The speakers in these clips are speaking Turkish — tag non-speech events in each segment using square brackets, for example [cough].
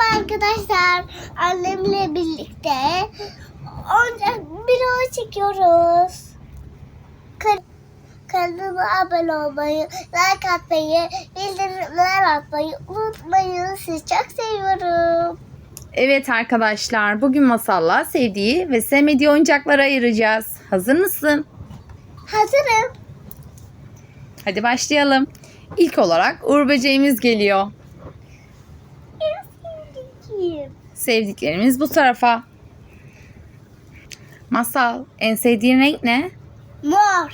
Merhaba arkadaşlar. Annemle birlikte video çekiyoruz. Kan- Kanalıma abone olmayı, like atmayı, bildirimler atmayı unutmayın. Sizi çok seviyorum. Evet arkadaşlar bugün masalla sevdiği ve sevmediği oyuncakları ayıracağız. Hazır mısın? Hazırım. Hadi başlayalım. İlk olarak Uğur böceğimiz geliyor. Sevdiklerimiz bu tarafa. Masal en sevdiğin renk ne? Mor.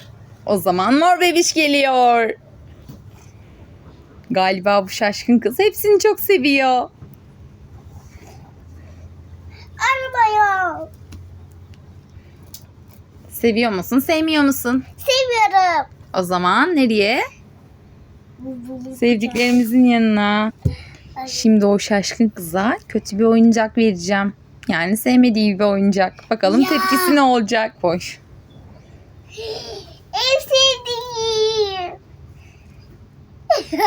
O zaman mor bebiş geliyor. Galiba bu şaşkın kız hepsini çok seviyor. Arabaya. Seviyor musun, sevmiyor musun? Seviyorum. O zaman nereye? Sevdiklerimizin yanına. Şimdi o şaşkın kıza kötü bir oyuncak vereceğim. Yani sevmediği bir oyuncak. Bakalım Ya. tepkisi ne olacak? Hoş. [gasps] En sevdiğim. [laughs]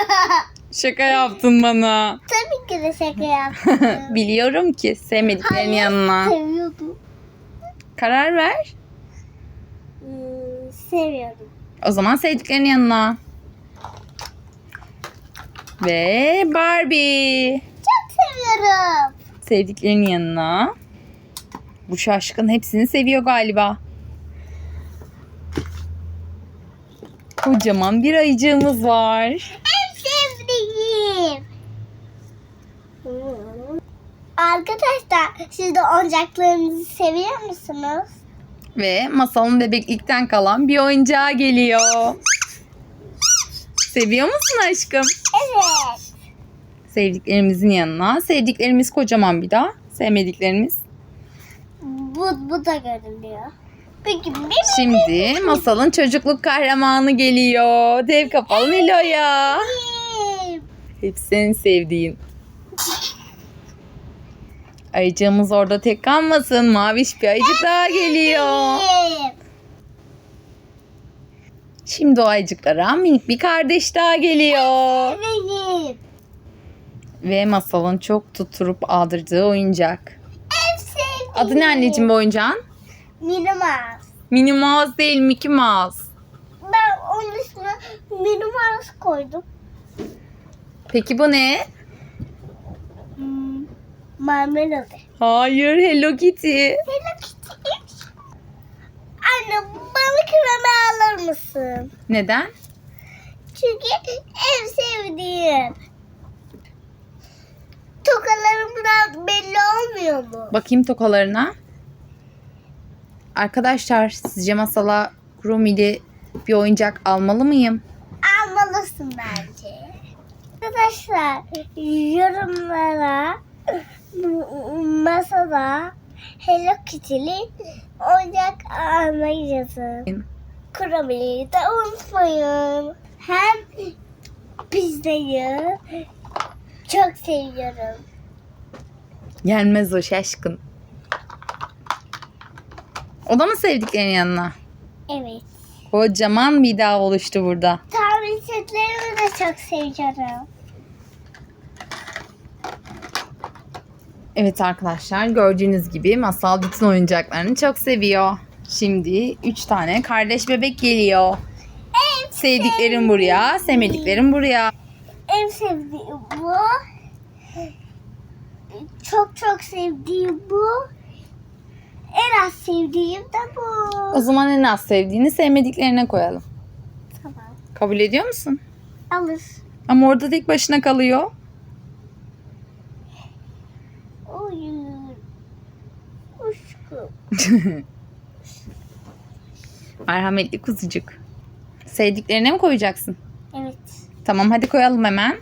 Şaka yaptın bana. Tabii ki de şaka [laughs] yaptım. Biliyorum ki sevmediklerin Hayır, yanına. Seviyordum. Karar ver. Hmm, seviyorum. O zaman sevdiklerin yanına. Ve Barbie. Çok seviyorum. Sevdiklerin yanına. Bu şaşkın hepsini seviyor galiba. Kocaman bir ayıcığımız var. En sevdiğim. Arkadaşlar siz de oyuncaklarınızı seviyor musunuz? Ve masalın bebeklikten kalan bir oyuncağı geliyor. Seviyor musun aşkım? Evet. Sevdiklerimizin yanına. Sevdiklerimiz kocaman bir daha. Sevmediklerimiz. Bu, bu da görünüyor. Peki benim Şimdi masalın çocukluk kahramanı geliyor. Dev kapalı Nilo'ya. Hepsi senin sevdiğin. Ayıcığımız orada tek kalmasın. Maviş bir ayıcık daha geliyor. Benim. Şimdi o ayıcıklara minik bir kardeş daha geliyor. Ve masalın çok tutturup aldırdığı oyuncak. Sevdiğim. Adı ne anneciğim bu oyuncağın? Minimaz. Minnie Mouse değil Mickey Mouse. Ben onun ismine Minimaz koydum. Peki bu ne? Hmm, Marmelade. Hayır Hello Kitty. Hello Kitty. Anne bana kremi alır mısın? Neden? Çünkü en sevdiğim. Tokalarımdan belli olmuyor mu? Bakayım tokalarına. Arkadaşlar sizce masala Grumi'li bir oyuncak almalı mıyım? Almalısın bence. Arkadaşlar yorumlara masada Hello Kitty'li oyuncak almayı yazın. Kurabiliyi de unutmayın. Hem pizzayı çok seviyorum. Gelmez o şaşkın. O da mı sevdiklerinin yanına? Evet. Kocaman bir dağ oluştu burada. Tahmin setlerimi de çok seviyorum. Evet arkadaşlar gördüğünüz gibi masal bütün oyuncaklarını çok seviyor. Şimdi 3 tane kardeş bebek geliyor. En Sevdiklerim buraya, sevmediklerim buraya. En sevdiğim bu. Çok çok sevdiğim bu. En az sevdiğim de bu. O zaman en az sevdiğini sevmediklerine koyalım. Tamam. Kabul ediyor musun? Alır. Ama orada tek başına kalıyor. [laughs] Merhametli kuzucuk. Sevdiklerine mi koyacaksın? Evet. Tamam hadi koyalım hemen.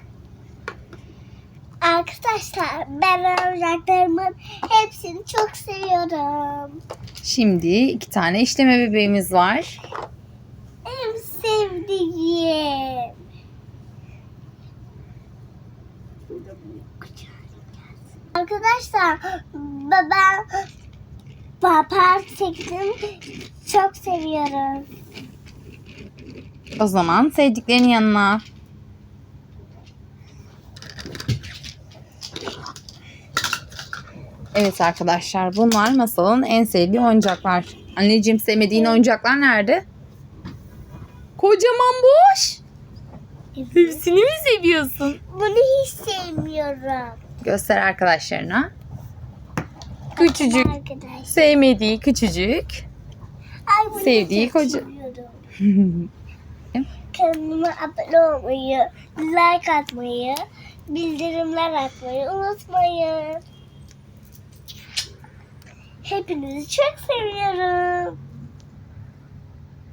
Arkadaşlar ben oyuncaklarımın hepsini çok seviyorum. Şimdi iki tane işleme bebeğimiz var. En sevdiğim. Arkadaşlar ben Papa çektim. Çok seviyorum. O zaman sevdiklerinin yanına. Evet arkadaşlar bunlar Masal'ın en sevdiği oyuncaklar. Anneciğim sevmediğin oyuncaklar nerede? Kocaman boş. Hepsini mi seviyorsun? Bunu hiç sevmiyorum. Göster arkadaşlarına. Küçücük. Arkadaş. Sevmediği küçücük. Ay, bunu Sevdiği çok koca- seviyorum. Kanalıma abone olmayı, like atmayı, bildirimler atmayı unutmayın. Hepinizi çok seviyorum.